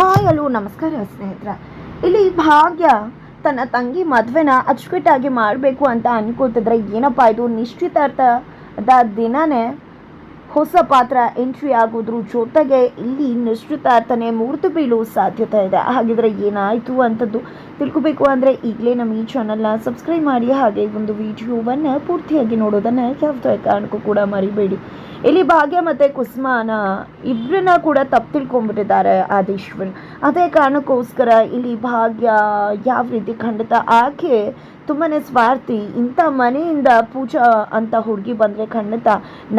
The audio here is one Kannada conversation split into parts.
ಹಾಯ್, ಹಲೋ, ನಮಸ್ಕಾರ, ಸ್ನೇಹಿತರ. ಇಲ್ಲಿ ಭಾಗ್ಯ ತನ್ನ ತಂಗಿ ಮದುವೆನ ಅಚ್ಚುಕಟ್ಟಾಗಿ ಮಾಡಬೇಕು ಅಂತ ಅನ್ಕೋತಿದ್ರೆ ಏನಪ್ಪ ಇದು? ನಿಶ್ಚಿತಾರ್ಥದ ದಿನನೇ ಹೊಸ ಪಾತ್ರ ಎಂಟ್ರಿ ಆಗೋದ್ರ ಜೊತೆಗೆ ಇಲ್ಲಿ ನಿಶ್ಚಿತಾರ್ಥನೆ ಮುರಿದು ಬೀಳುವ ಸಾಧ್ಯತೆ ಇದೆ. ಹಾಗಿದ್ರೆ ಏನಾಯಿತು ಅಂತದ್ದು ತಿಳ್ಕೊಬೇಕು ಅಂದರೆ ಈಗಲೇ ನಮ್ಮ ಈ ಚಾನಲ್ನ ಸಬ್ಸ್ಕ್ರೈಬ್ ಮಾಡಿ ಹಾಗೆ ಒಂದು ವಿಡಿಯೋವನ್ನು ಪೂರ್ತಿಯಾಗಿ ನೋಡೋದನ್ನು ಯಾವುದೇ ಕಾರಣಕ್ಕೂ ಕೂಡ ಮರಿಬೇಡಿ. ಇಲ್ಲಿ ಭಾಗ್ಯ ಮತ್ತು ಕುಸ್ಮಾನ ಇಬ್ಬರನ್ನ ಕೂಡ ತಪ್ಪು ತಿಳ್ಕೊಂಡ್ಬಿಟ್ಟಿದ್ದಾರೆ ಆದೇಶ್ವರ್ ಅದೇ ಕಾರಣಕ್ಕೋಸ್ಕರ ಇಲ್ಲಿ ಭಾಗ್ಯ ಯಾವ ರೀತಿ ಖಂಡಿತ ಆಕೆ ತುಂಬಾ ಸ್ವಾರ್ಥಿ, ಇಂಥ ಮನೆಯಿಂದ ಪೂಜಾ ಅಂತ ಹುಡುಗಿ ಬಂದರೆ ಖಂಡಿತ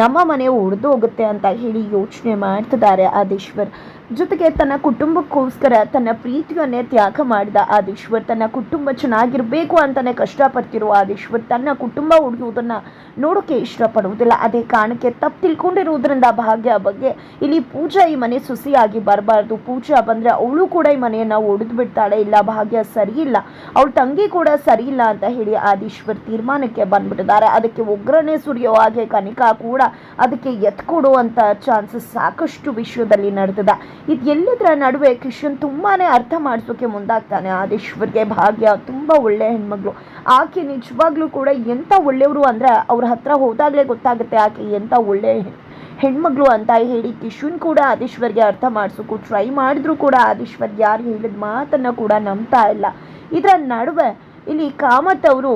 ನಮ್ಮ ಮನೆ ಒಡೆದು ಹೋಗುತ್ತೆ ಅಂತ ಹೇಳಿ ಯೋಚನೆ ಮಾಡ್ತಿದ್ದಾರೆ ಆದೇಶ್ವರ್. ಜೊತೆಗೆ ತನ್ನ ಕುಟುಂಬಕ್ಕೋಸ್ಕರ ತನ್ನ ಪ್ರೀತಿಯನ್ನೇ ತ್ಯಾಗ ಮಾಡಿದ ಆದೇಶ್ವರ್, ತನ್ನ ಕುಟುಂಬ ಚೆನ್ನಾಗಿರಬೇಕು ಅಂತಾನೆ ಕಷ್ಟಪಡ್ತಿರೋ ಆದೇಶ್ವರ್ ತನ್ನ ಕುಟುಂಬ ಹುಡುಗುವುದನ್ನು ನೋಡೋಕೆ ಇಷ್ಟಪಡುವುದಿಲ್ಲ. ಅದೇ ಕಾರಣಕ್ಕೆ ತಪ್ಪು ತಿಳ್ಕೊಂಡಿರುವುದರಿಂದ ಭಾಗ್ಯ ಬಗ್ಗೆ ಇಲ್ಲಿ ಪೂಜಾ ಈ ಮನೆ ಸುಸಿಯಾಗಿ ಬರಬಾರ್ದು. ಪೂಜಾ ಬಂದರೆ ಅವಳು ಕೂಡ ಈ ಮನೆಯನ್ನು ಒಡೆದು ಬಿಡ್ತಾಳೆ ಇಲ್ಲ, ಭಾಗ್ಯ ಸರಿ ಇಲ್ಲ ಅವಳ ತಂಗಿ ಕೂಡ ಸರಿ ಇಲ್ಲ ಅಂತ ಹೇಳಿ ಆದೀಶ್ವರ್ ತೀರ್ಮಾನಕ್ಕೆ ಬಂದ್ಬಿಟ್ಟಿದ್ದಾರೆ. ಅದಕ್ಕೆ ಒಗ್ಗರಣೆ ಸುರಿಯೋ ಹಾಗೆ ಕನಿಕಾ ಕೂಡ ಅದಕ್ಕೆ ಎತ್ಕೊಡುವಂಥ ಚಾನ್ಸಸ್ ಸಾಕಷ್ಟು ವಿಷಯದಲ್ಲಿ ನಡೆದಿದೆ. ಇದು ಎಲ್ಲದರ ನಡುವೆ ಕಿಶನ್ ತುಂಬಾನೇ ಅರ್ಥ ಮಾಡಿಸೋಕೆ ಮುಂದಾಗ್ತಾನೆ ಆದೀಶ್ವರ್ಗೆ. ಭಾಗ್ಯ ತುಂಬ ಒಳ್ಳೆ ಹೆಣ್ಮಗಳು. ಆಕೆ ನಿಜವಾಗ್ಲೂ ಕೂಡ ಎಂಥ ಒಳ್ಳೆಯವರು ಅಂದರೆ ಅವ್ರ ಹತ್ರ ಹೋದಾಗಲೇ ಗೊತ್ತಾಗುತ್ತೆ ಆಕೆ ಎಂಥ ಒಳ್ಳೆ ಹೆಣ್- ಹೆಣ್ಮಗಳು ಅಂತ ಹೇಳಿ ಕಿಶುನ್ ಕೂಡ ಆದೀಶ್ವರ್ಗೆ ಅರ್ಥ ಮಾಡಿಸೋಕು ಟ್ರೈ ಮಾಡಿದ್ರು ಕೂಡ ಆದೀಶ್ವರ್ ಯಾರು ಹೇಳಿದ ಮಾತನ್ನು ಕೂಡ ನಂಬ್ತಾ ಇಲ್ಲ. ಇದರ ನಡುವೆ ಇಲ್ಲಿ ಕಾಮತ್ ಅವರು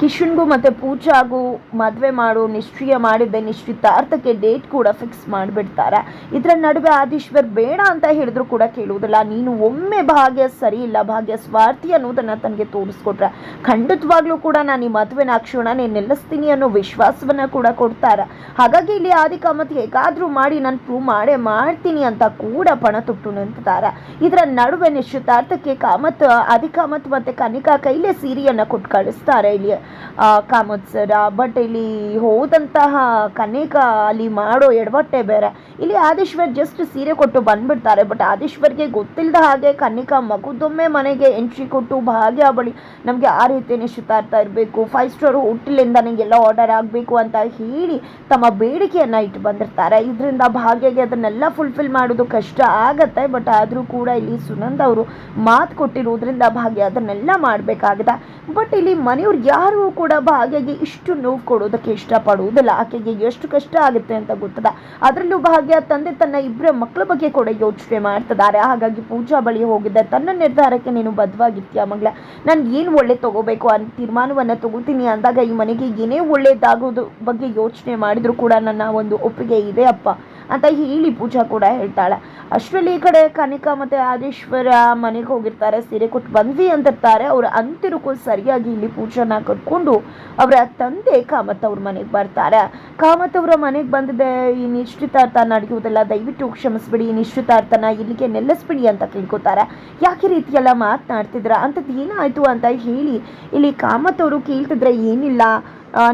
ಕಿಶನ್ಗೂ ಮತ್ತು ಪೂಜಾಗೂ ಮದುವೆ ಮಾಡು ನಿಶ್ಚಯ ಮಾಡಿದ್ದೆ ನಿಶ್ಚಿತಾರ್ಥಕ್ಕೆ ಡೇಟ್ ಕೂಡ ಫಿಕ್ಸ್ ಮಾಡಿಬಿಡ್ತಾರೆ. ಇದರ ನಡುವೆ ಆದೀಶ್ವರ್ ಬೇಡ ಅಂತ ಹೇಳಿದ್ರು ಕೂಡ ಕೇಳುವುದಿಲ್ಲ. ನೀನು ಒಮ್ಮೆ ಭಾಗ್ಯ ಸರಿ ಇಲ್ಲ, ಭಾಗ್ಯ ಸ್ವಾರ್ಥಿ ಅನ್ನೋದನ್ನು ತನಗೆ ತೋರಿಸ್ಕೊಟ್ರೆ ಖಂಡಿತವಾಗ್ಲೂ ಕೂಡ ನಾನು ಈ ಮದುವೆನ ಕ್ಷಣನೇ ನಿಲ್ಲಿಸ್ತೀನಿ ಅನ್ನೋ ವಿಶ್ವಾಸವನ್ನು ಕೂಡ ಕೊಡ್ತಾರೆ. ಹಾಗಾಗಿ ಇಲ್ಲಿ ಆದಿಕಾಮತ್ ಹೇಗಾದರೂ ಮಾಡಿ ನಾನು ಪ್ರೂವ್ ಮಾಡೇ ಮಾಡ್ತೀನಿ ಅಂತ ಕೂಡ ಪಣ ತೊಟ್ಟು ನಿಂತಿದ್ದಾರೆ. ಇದರ ನಡುವೆ ನಿಶ್ಚಿತಾರ್ಥಕ್ಕೆ ಕಾಮತ್ ಆದಿಕಾಮತ್ ಮತ್ತು ಕನಿಕಾ ಕೈಲೇ ಸೀರೆಯನ್ನು ಕೊಟ್ಟು ಕಳಿಸ್ತಾರೆ ಇಲ್ಲಿ. ಆ, ಕಾಮತ್ ಸರ ಬಟ್ ಇಲ್ಲಿ ಹೋದಂತಹ ಕನೇಕ ಅಲ್ಲಿ ಮಾಡೋ ಎಡವಟ್ಟೆ ಬೇರೆ. ಇಲ್ಲಿ ಆದೀಶ್ವರ್ ಜಸ್ಟ್ ಸೀರೆ ಕೊಟ್ಟು ಬಂದ್ಬಿಡ್ತಾರೆ ಬಟ್ ಆದೀಶ್ವರ್ಗೆ ಗೊತ್ತಿಲ್ಲದ ಹಾಗೆ ಕನಿಕ ಮಗುದೊಮ್ಮೆ ಮನೆಗೆ ಎಂಟ್ರಿ ಕೊಟ್ಟು ಭಾಗ್ಯ ಬಳಿ ನಮಗೆ ಆ ರೀತಿ ನಿಶ್ಚಿತಾರ್ಥ ಇರಬೇಕು. ಫೈವ್ ಸ್ಟಾರ್ ಹೋಟೆಲಿಂದ ನನಗೆಲ್ಲ ಆರ್ಡರ್ ಆಗಬೇಕು ಅಂತ ಹೇಳಿ ತಮ್ಮ ಬೇಡಿಕೆಯನ್ನು ಇಟ್ಟು ಬಂದಿರ್ತಾರೆ. ಇದರಿಂದ ಭಾಗ್ಯಗೆ ಅದನ್ನೆಲ್ಲ ಫುಲ್ಫಿಲ್ ಮಾಡೋದು ಕಷ್ಟ ಆಗತ್ತೆ ಬಟ್ ಆದರೂ ಕೂಡ ಇಲ್ಲಿ ಸುನಂದ್ ಅವರು ಮಾತು ಕೊಟ್ಟಿರೋದ್ರಿಂದ ಭಾಗ್ಯ ಅದನ್ನೆಲ್ಲ ಮಾಡಬೇಕಾಗಿದೆ. ಬಟ್ ಇಲ್ಲಿ ಮನೆಯವ್ರು ಯಾರು ಕೂಡ ಭಾಗ್ಯಗೆ ಇಷ್ಟು ನೋವು ಕೊಡೋದಕ್ಕೆ ಇಷ್ಟಪಡುವುದಿಲ್ಲ. ಆಕೆಗೆ ಎಷ್ಟು ಕಷ್ಟ ಆಗುತ್ತೆ ಅಂತ ಗೊತ್ತದ. ಅದರಲ್ಲೂ ಭಾಗ್ಯ ತಂದೆ ತನ್ನ ಇಬ್ಬರ ಮಕ್ಕಳ ಬಗ್ಗೆ ಕೂಡ ಯೋಚನೆ ಮಾಡ್ತಿದ್ದಾರೆ. ಹಾಗಾಗಿ ಪೂಜಾ ಬಳಿ ಹೋಗಿದ್ದೆ. ತನ್ನ ನಿರ್ಧಾರಕ್ಕೆ ನೀನು ಬದ್ಧವಾಗಿರ್ತೀಯ ಮಗಳ. ನಾನು ಏನು ಒಳ್ಳೆ ತಗೋಬೇಕು ಅನ್ನೋ ತೀರ್ಮಾನವನ್ನು ತಗೋತೀನಿ ಅಂದಾಗ ಈ ಮನೆಗೆ ಏನೇ ಒಳ್ಳೇದಾಗೋದು ಬಗ್ಗೆ ಯೋಚನೆ ಮಾಡಿದರೂ ಕೂಡ ನನ್ನ ಒಂದು ಒಪ್ಪಿಗೆ ಇದೆ ಅಪ್ಪ. ಅಂತ ಹೇಳಿ ಪೂಜಾ ಕೂಡ ಹೇಳ್ತಾಳೆ. ಅಷ್ಟರಲ್ಲಿ ಈ ಕಡೆ ಕನಿಕಾ ಮತ್ತು ಆದೇಶ್ವರ ಮನೆಗೆ ಹೋಗಿರ್ತಾರೆ, ಸೀರೆ ಕೊಟ್ಟು ಬಂದ್ವಿ ಅಂತಿರ್ತಾರೆ. ಅವ್ರ ಅಂತಿರುಕು ಸರಿಯಾಗಿ ಇಲ್ಲಿ ಪೂಜಾನ ಕಟ್ಕೊಂಡು ಅವರ ತಂದೆ ಕಾಮತ್ ಅವ್ರ ಮನೆಗೆ ಬರ್ತಾರೆ. ಕಾಮತ್ ಅವರ ಮನೆಗೆ ಬಂದಿದೆ, ಈ ನಿಶ್ಚಿತಾರ್ಥ ನಡೆಯುವುದಿಲ್ಲ ದಯವಿಟ್ಟು ಕ್ಷಮಿಸ್ಬಿಡಿ ಈ ನಿಶ್ಚಿತಾರ್ಥನ ಇಲ್ಲಿಗೆ ನೆಲೆಸ್ಬಿಡಿ ಅಂತ ಕೇಳ್ಕೊತಾರೆ. ಯಾಕೆ ರೀತಿಯೆಲ್ಲ ಮಾತನಾಡ್ತಿದ್ರ ಅಂಥದ್ದು ಏನಾಯಿತು ಅಂತ ಹೇಳಿ ಇಲ್ಲಿ ಕಾಮತ್ ಅವರು ಕೇಳ್ತಿದ್ರೆ ಏನಿಲ್ಲ.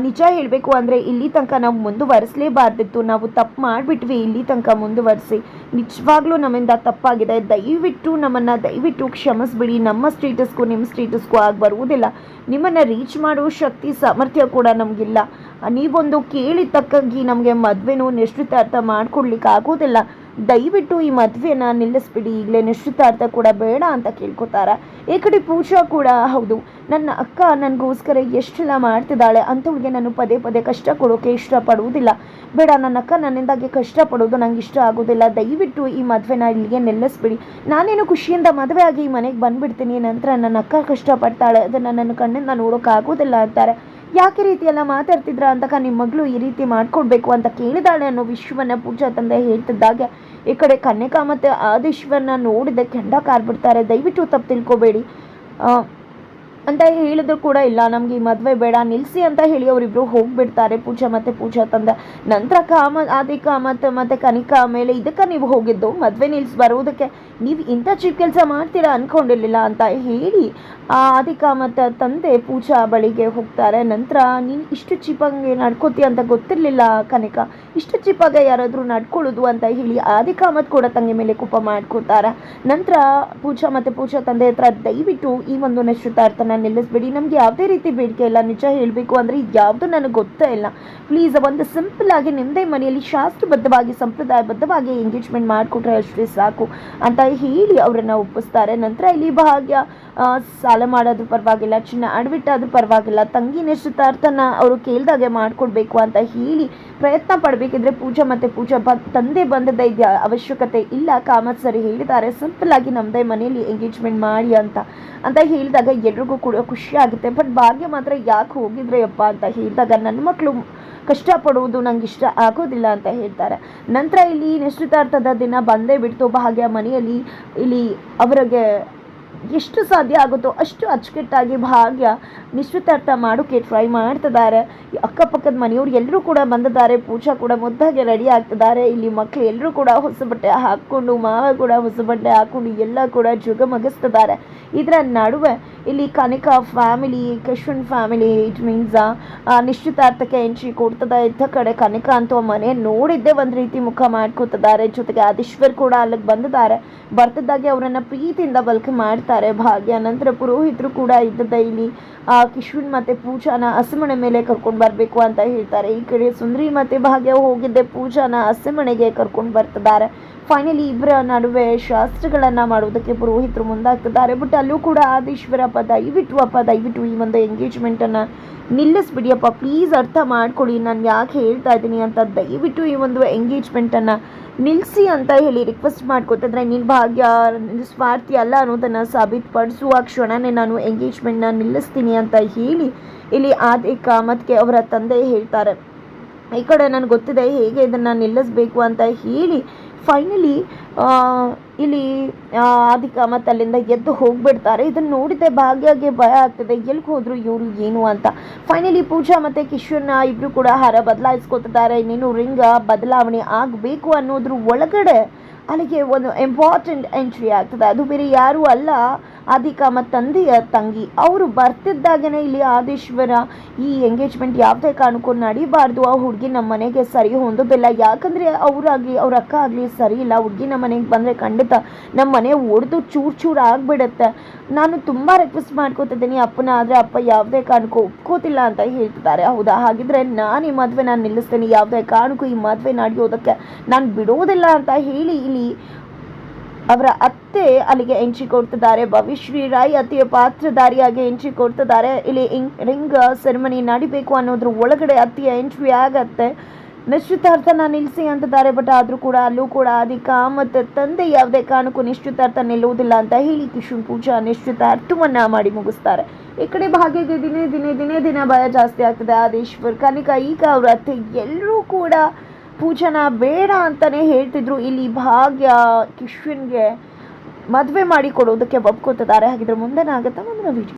ನಿಜ ಹೇಳಬೇಕು ಅಂದರೆ ಇಲ್ಲಿ ತನಕ ನಾವು ಮುಂದುವರಿಸಲೇಬಾರ್ದಿತ್ತು. ನಾವು ತಪ್ಪು ಮಾಡಿಬಿಟ್ವಿ ಇಲ್ಲಿ ತನಕ ಮುಂದುವರೆಸಿ. ನಿಜವಾಗ್ಲೂ ನಮ್ಮಿಂದ ತಪ್ಪಾಗಿದೆ. ದಯವಿಟ್ಟು ನಮ್ಮನ್ನು, ದಯವಿಟ್ಟು ಕ್ಷಮಿಸ್ಬಿಡಿ. ನಮ್ಮ ಸ್ಟೇಟಸ್ಗೂ ನಿಮ್ಮ ಸ್ಟೇಟಸ್ಗೂ ಆಗಿ ಬರುವುದಿಲ್ಲ. ನಿಮ್ಮನ್ನು ರೀಚ್ ಮಾಡೋ ಶಕ್ತಿ, ಸಾಮರ್ಥ್ಯ ಕೂಡ ನಮಗಿಲ್ಲ. ನೀವೊಂದು ಕೇಳಿ ತಕ್ಕಂಗೆ ನಮಗೆ ಮದುವೆನೂ ನಿಶ್ಚಿತಾರ್ಥ ಮಾಡ್ಕೊಡ್ಲಿಕ್ಕೆ ಆಗೋದಿಲ್ಲ ದಯವಿಟ್ಟು ಈ ಮದುವೆನ ನಿಲ್ಲಿಸ್ಬಿಡಿ. ಈಗಲೇ ನಿಶ್ಚಿತಾರ್ಥ ಕೂಡ ಬೇಡ ಅಂತ ಕೇಳ್ಕೊತಾರ. ಈ ಕಡೆ ಪೂಜಾ ಕೂಡ, ಹೌದು, ನನ್ನ ಅಕ್ಕ ನನಗೋಸ್ಕರ ಎಷ್ಟೆಲ್ಲ ಮಾಡ್ತಿದ್ದಾಳೆ ಅಂಥವ್ಳಿಗೆ ನಾನು ಪದೇ ಪದೇ ಕಷ್ಟ ಕೊಡೋಕೆ ಇಷ್ಟಪಡುವುದಿಲ್ಲ. ಬೇಡ, ನನ್ನ ಅಕ್ಕ ನನ್ನಿಂದಾಗಿ ಕಷ್ಟಪಡೋದು ನಂಗೆ ಇಷ್ಟ ಆಗೋದಿಲ್ಲ. ದಯವಿಟ್ಟು ಈ ಮದುವೆನ ಇಲ್ಲಿಗೆ ನಿಲ್ಲಿಸ್ಬಿಡಿ. ನಾನೇನು ಖುಷಿಯಿಂದ ಮದುವೆ ಆಗಿ ಈ ಮನೆಗೆ ಬಂದ್ಬಿಡ್ತೀನಿ. ನಂತರ ನನ್ನ ಅಕ್ಕ ಕಷ್ಟಪಡ್ತಾಳೆ. ಅದನ್ನು ನನ್ನ ಕಣ್ಣಿಂದ ನೋಡೋಕ್ಕಾಗೋದಿಲ್ಲ ಅಂತಾರೆ. ಯಾಕೆ ರೀತಿಯೆಲ್ಲ ಮಾತಾಡ್ತಿದ್ರ ಅಂತಕ ನಿಮ್ಮ ಮಗಳು ಈ ರೀತಿ ಮಾಡ್ಕೊಡ್ಬೇಕು ಅಂತ ಕೇಳಿದಾಳೆ ಅನ್ನೋ ವಿಷಯವನ್ನ ಪೂಜಾ ತಂದೆ ಹೇಳ್ತಿದ್ದಾಗ. ಈ ಕಡೆ ಕನ್ಯಕಾ ಮತ್ತು ಆದೀಶ್ವರನ ನೋಡಿದ ಕೆಂಡ ಕಾರ್ಬಿಡ್ತಾರೆ ದಯವಿಟ್ಟು ತಪ್ಪು ತಿಳ್ಕೊಬೇಡಿ. ಆ, ಅಂತ ಹೇಳಿದ್ರು ಕೂಡ ಇಲ್ಲ. ನಮಗೆ ಈ ಮದುವೆ ಬೇಡ ನಿಲ್ಲಿಸಿ ಅಂತ ಹೇಳಿ ಅವರಿಬ್ರು ಹೋಗ್ಬಿಡ್ತಾರೆ. ಪೂಜಾ ಮತ್ತೆ ಪೂಜಾ ತಂದೆ ನಂತರ ಕಾಮ ಆದಿ ಕಾಮತ್ ಮತ್ತು ಕನಿಕಾ ಮೇಲೆ ಇದಕ್ಕೆ ನೀವು ಹೋಗಿದ್ದು, ಮದುವೆ ನಿಲ್ಸ್ ಬರೋದಕ್ಕೆ ನೀವು ಇಂಥ ಚಿಕ್ಕ ಕೆಲಸ ಮಾಡ್ತೀರಾ ಅನ್ಕೊಂಡಿರ್ಲಿಲ್ಲ ಅಂತ ಹೇಳಿ ಆ ಆದಿ ಕಾಮತ್ ತಂದೆ ಪೂಜಾ ಬಳಿಗೆ ಹೋಗ್ತಾರೆ. ನಂತರ, ನೀನು ಇಷ್ಟು ಚೀಪಾಗಿ ನಡ್ಕೋತೀಯ ಅಂತ ಗೊತ್ತಿರಲಿಲ್ಲ ಕನಿಕಾ. ಇಷ್ಟು ಚೀಪಾಗ ಯಾರಾದರೂ ನಡ್ಕೊಳ್ಳೋದು ಅಂತ ಹೇಳಿ ಆದಿ ಕಾಮತ್ ಕೂಡ ತಂಗಿ ಮೇಲೆ ಕೋಪ ಮಾಡ್ಕೋತಾರೆ ನಂತರ ಪೂಜಾ ಮತ್ತೆ ಪೂಜಾ ತಂದೆ ಹತ್ರ ದಯವಿಟ್ಟು ಈ ಒಂದು ನಿಶ್ಚಿತಾರ್ಥನ ಮದುವೆನ ನಿಲ್ಲಿಸ್ಬೇಡಿ. ನಮ್ಗೆ ಯಾವುದೇ ರೀತಿ ಬೇಡಿಕೆ ಇಲ್ಲ. ನಿಜ ಹೇಳಬೇಕು ಅಂದರೆ ಯಾವುದು ನನಗೆ ಗೊತ್ತೇ ಇಲ್ಲ. ಪ್ಲೀಸ್ ಒಂದು ಸಿಂಪಲ್ ಆಗಿ ನಿಮ್ಮದೇ ಮನೆಯಲ್ಲಿ ಶಾಸ್ತ್ರಬದ್ಧವಾಗಿ, ಸಂಪ್ರದಾಯಬದ್ಧವಾಗಿ ಎಂಗೇಜ್ಮೆಂಟ್ ಮಾಡಿಕೊಟ್ರೆ ಅಷ್ಟೇ ಸಾಕು ಅಂತ ಹೇಳಿ ಅವರನ್ನು ಒಪ್ಪಿಸ್ತಾರೆ. ನಂತರ ಇಲ್ಲಿ ಭಾಗ್ಯ ಸಾಲ ಮಾಡೋದು ಪರವಾಗಿಲ್ಲ, ಚಿನ್ನ ಅಡ್ಬಿಟ್ಟಾದ್ರೂ ಪರವಾಗಿಲ್ಲ. ತಂಗಿ ನಿಶ್ಚಿತಾರ್ಥನ ಅವರು ಕೇಳ್ದಾಗೆ ಮಾಡಿಕೊಡ್ಬೇಕು ಅಂತ ಹೇಳಿ ಪ್ರಯತ್ನ ಪಡಬೇಕಿದ್ರೆ ಪೂಜಾ ಮತ್ತು ಪೂಜಾ ಬ, ತಂದೆ ಬಂದದ ಅವಶ್ಯಕತೆ ಇಲ್ಲ. ಕಾಮತ್ ಸರಿ ಹೇಳಿದ್ದಾರೆ. ಸಿಂಪಲ್ ಆಗಿ ನಮ್ಮದೇ ಮನೆಯಲ್ಲಿ ಎಂಗೇಜ್ಮೆಂಟ್ ಮಾಡಿ ಅಂತ ಅಂತ ಹೇಳಿದಾಗ ಎಲ್ರಿಗೂ ಕೂಡ ಖುಷಿ ಆಗುತ್ತೆ. ಬಟ್ ಭಾಗ್ಯ ಮಾತ್ರ ಯಾಕೆ ಹೋಗಿದ್ರೆ ಅಪ್ಪ ಅಂತ ಹೇಳಿದಾಗ ನನ್ನ ಮಕ್ಕಳು ಕಷ್ಟಪಡುವುದು ನಂಗೆ ಇಷ್ಟ ಆಗೋದಿಲ್ಲ ಅಂತ ಹೇಳ್ತಾರೆ. ನಂತರ ಇಲ್ಲಿ ನಿಶ್ಚಿತಾರ್ಥದ ದಿನ ಬಂದೇ ಬಿಡ್ತು. ಭಾಗ್ಯ ಮನೆಯಲ್ಲಿ ಇಲ್ಲಿ ಅವರಿಗೆ ಎಷ್ಟು ಸಾಧ್ಯ ಆಗುತ್ತೋ ಅಷ್ಟು ಅಚ್ಚುಕಟ್ಟಾಗಿ ಭಾಗ್ಯ ನಿಶ್ಚಿತಾರ್ಥ ಮಾಡೋಕ್ಕೆ ಟ್ರೈ ಮಾಡ್ತಿದ್ದಾರೆ. ಅಕ್ಕಪಕ್ಕದ ಮನೆಯವರು ಎಲ್ಲರೂ ಕೂಡ ಬಂದಿದ್ದಾರೆ. ಪೂಜಾ ಕೂಡ ಮುದ್ದಾಗೆ ರೆಡಿ ಆಗ್ತಿದ್ದಾರೆ. ಇಲ್ಲಿ ಮಕ್ಕಳು ಎಲ್ಲರೂ ಕೂಡ ಹೊಸ ಬಟ್ಟೆ ಹಾಕ್ಕೊಂಡು, ಮಾವ ಕೂಡ ಹೊಸ ಬಟ್ಟೆ ಹಾಕ್ಕೊಂಡು, ಎಲ್ಲ ಕೂಡ ಜುಗಮಗಿಸ್ತಿದ್ದಾರೆ. ಇದರ ನಡುವೆ ಇಲ್ಲಿ Kanika family Krishna family it means ನಿಶ್ಚಿತಾರ್ಥಕ್ಕೆ entry ಕೊಡ್ತದ. ಇದ್ದ ಕಡೆ ಕನಿಕಾ ಅಂತ ಮನೆ ನೋಡಿದ್ದೆ ಒಂದು ರೀತಿ ಮುಖ ಮಾಡ್ಕೊತಿದ್ದಾರೆ ಜೊತೆಗೆ ಆದಿಶ್ವರ್ ಕೂಡ ಅಲ್ಲಿಗೆ ಬಂದಿದ್ದಾರೆ. ಬರ್ತಿದ್ದಾಗೆ ಅವರನ್ನು ಪ್ರೀತಿಯಿಂದ ಬಲ್ಕೆ ಮಾಡ್ತಾರೆ. ಭಾಗ್ಯ, ನಂತರ ಪುರೋಹಿತರು ಕೂಡ ಇದ್ದದ ಇಲ್ಲಿ, ಆ ಕಿಶ್ವಿನ್ ಮತ್ತೆ ಪೂಜಾನ ಹಸಿಮಣೆ ಮೇಲೆ ಕರ್ಕೊಂಡು ಬರಬೇಕು ಅಂತ ಹೇಳ್ತಾರೆ. ಈ ಕಡೆ ಸುಂದರಿ ಮತ್ತೆ ಭಾಗ್ಯ ಹೋಗಿದ್ದೆ ಪೂಜಾನ ಹಸಿಮಣೆಗೆ ಕರ್ಕೊಂಡು ಬರ್ತಿದ್ದಾರೆ. ಫೈನಲಿ ಇಬ್ಬರ ನಡುವೆ ಶಾಸ್ತ್ರಗಳನ್ನು ಮಾಡುವುದಕ್ಕೆ ಪುರೋಹಿತರು ಮುಂದಾಗ್ತಿದ್ದಾರೆ. ಬಟ್ ಅಲ್ಲೂ ಕೂಡ ಆದೀಶ್ವರಪ್ಪ ದಯವಿಟ್ಟು ಅಪ್ಪ ದಯವಿಟ್ಟು ಈ ಒಂದು ಎಂಗೇಜ್ಮೆಂಟನ್ನು ನಿಲ್ಲಿಸ್ಬಿಡಿಯಪ್ಪ. ಪ್ಲೀಸ್ ಅರ್ಥ ಮಾಡ್ಕೊಳ್ಳಿ, ನಾನು ಯಾಕೆ ಹೇಳ್ತಾ ಇದ್ದೀನಿ ಅಂತ ದಯವಿಟ್ಟು ಈ ಒಂದು ಎಂಗೇಜ್ಮೆಂಟನ್ನು ನಿಲ್ಲಿಸಿ ಅಂತ ಹೇಳಿ ರಿಕ್ವೆಸ್ಟ್ ಮಾಡ್ಕೊತಿದ್ರೆ ನಿನ್ನ ಭಾಗ್ಯ ಸ್ವಾರ್ಥಿ ಅಲ್ಲ ಅನ್ನೋದನ್ನು ಸಾಬೀತುಪಡಿಸುವ ಕ್ಷಣನೇ ನಾನು ಎಂಗೇಜ್ಮೆಂಟ್ನ ನಿಲ್ಲಿಸ್ತೀನಿ ಅಂತ ಹೇಳಿ ಇಲ್ಲಿ ಆದಿ ಕಾಮತ್ಗೆ ಅವರ ತಂದೆ ಹೇಳ್ತಾರೆ. ಈ ಕಡೆ ನನಗೆ ಗೊತ್ತಿದೆ, ಹೇಗೆ ಇದನ್ನು ನಿಲ್ಲಿಸಬೇಕು ಅಂತ ಹೇಳಿ. ಫೈನಲಿ ಇಲ್ಲಿ ಅದಕ್ಕೆ ಮತ್ತು ಅಲ್ಲಿಂದ ಎದ್ದು ಹೋಗ್ಬಿಡ್ತಾರೆ. ಇದನ್ನು ನೋಡಿದೆ ಭಾಗ್ಯಗೆ ಭಯ ಆಗ್ತದೆ. ಎಲ್ಲಿಗೆ ಹೋದರೂ ಇವರು ಏನು ಅಂತ. ಫೈನಲಿ ಪೂಜಾ ಮತ್ತು ಕಿಶೋರ್ನ ಇಬ್ಬರು ಕೂಡ ಹಾರ ಬದಲಾಯಿಸ್ಕೊತಿದ್ದಾರೆ. ಇನ್ನೇನು ರಿಂಗ ಬದಲಾವಣೆ ಆಗಬೇಕು ಅನ್ನೋದ್ರ ಒಳಗಡೆ ಅಲ್ಲಿಗೆ ಒಂದು ಇಂಪಾರ್ಟೆಂಟ್ ಎಂಟ್ರಿ ಆಗ್ತದೆ. ಅದು ಬೇರೆ ಯಾರೂ ಅಲ್ಲ. ಆದಿಕ ಮತ್ತು ತಂದೆಯ ತಂಗಿ. ಅವರು ಬರ್ತಿದ್ದಾಗನೇ ಇಲ್ಲಿ ಆದೇಶ್ವರ ಈ ಎಂಗೇಜ್ಮೆಂಟ್ ಯಾವುದೇ ಕಾರಣಕ್ಕೂ ನಡಿಬಾರ್ದು. ಆ ಹುಡುಗಿ ನಮ್ಮ ಮನೆಗೆ ಸರಿ ಹೊಂದೋದಿಲ್ಲ. ಯಾಕಂದರೆ ಅವರಾಗಲಿ, ಅವ್ರ ಅಕ್ಕ ಆಗಲಿ ಸರಿ ಇಲ್ಲ. ಹುಡುಗಿ ನಮ್ಮ ಮನೆಗೆ ಬಂದರೆ ಖಂಡಿತ ನಮ್ಮ ಮನೆ ಒಡೆದು ಚೂರು ಚೂರು ಆಗಿಬಿಡುತ್ತೆ. ನಾನು ತುಂಬ ರಿಕ್ವೆಸ್ಟ್ ಮಾಡ್ಕೋತಿದ್ದೀನಿ. ಅಪ್ಪನ ಆದರೆ ಅಪ್ಪ ಯಾವುದೇ ಕಾರಣಕ್ಕೂ ಒಪ್ಕೋತಿಲ್ಲ ಅಂತ ಹೇಳ್ತಿದ್ದಾರೆ. ಹೌದಾ? ಹಾಗಿದ್ರೆ ನಾನು ಈ ಮದುವೆ ನಾನು ನಿಲ್ಲಿಸ್ತೀನಿ. ಯಾವುದೇ ಕಾರಣಕ್ಕೂ ಈ ಮದುವೆ ನಡೆಯೋದಕ್ಕೆ ನಾನು ಬಿಡೋದಿಲ್ಲ ಅಂತ ಹೇಳಿ ಇಲ್ಲಿ ಅವರ ಅತ್ತೆ ಅಲ್ಲಿಗೆ ಎಂಟ್ರಿ ಕೊಡ್ತಿದ್ದಾರೆ. ಭವಿಶ್ರೀ ರಾಯ್ ಅತ್ತೆಯ ಪಾತ್ರಧಾರಿಯಾಗಿ ಎಂಟ್ರಿ ಕೊಡ್ತಿದ್ದಾರೆ. ಇಲ್ಲಿ ರಿಂಗ್ ಸೆರೆಮನಿ ನಡಿಬೇಕು ಅನ್ನೋದ್ರ ಒಳಗಡೆ ಅತ್ತೆಯ ಎಂಟ್ರಿ ಆಗತ್ತೆ. ನಿಶ್ಚಿತಾರ್ಥನ ನಿಲ್ಲಿಸಿ ಅಂತಿದ್ದಾರೆ ಬಟ್ ಆದರೂ ಕೂಡ ಅಲ್ಲೂ ಕೂಡ ಅಧಿಕ ಮತ್ತು ತಂದೆ ಯಾವುದೇ ಕಾರಣಕ್ಕೂ ನಿಶ್ಚಿತಾರ್ಥ ನಿಲ್ಲುವುದಿಲ್ಲ ಅಂತ ಹೇಳಿ ಕಿಶನ್ ಪೂಜಾ ನಿಶ್ಚಿತಾರ್ಥವನ್ನ ಮಾಡಿ ಮುಗಿಸ್ತಾರೆ. ಈ ಕಡೆ ಭಾಗ್ಯಗೆ ದಿನೇ ದಿನೇ ದಿನೇ ದಿನ ಭಯ ಜಾಸ್ತಿ ಆಗ್ತದೆ. ಆದೇಶ್ವರ್, ಕನಿಕಾ ಈಗ ಅವರ ಅತ್ತೆ ಎಲ್ಲರೂ ಕೂಡ ಪೂಜನ ಬೇಡ ಅಂತಲೇ ಹೇಳ್ತಿದ್ರು. ಇಲ್ಲಿ ಭಾಗ್ಯ ಕಿಶ್ವಿನ್ಗೆ ಮದುವೆ ಮಾಡಿ ಕೊಡೋದಕ್ಕೆ ಒಪ್ಕೋತಿದ್ದಾರೆ. ಹಾಗಿದ್ರೆ ಮುಂದೇನಾಗುತ್ತೆ ಮುಂದಿನ ವಿಡಿಯೋ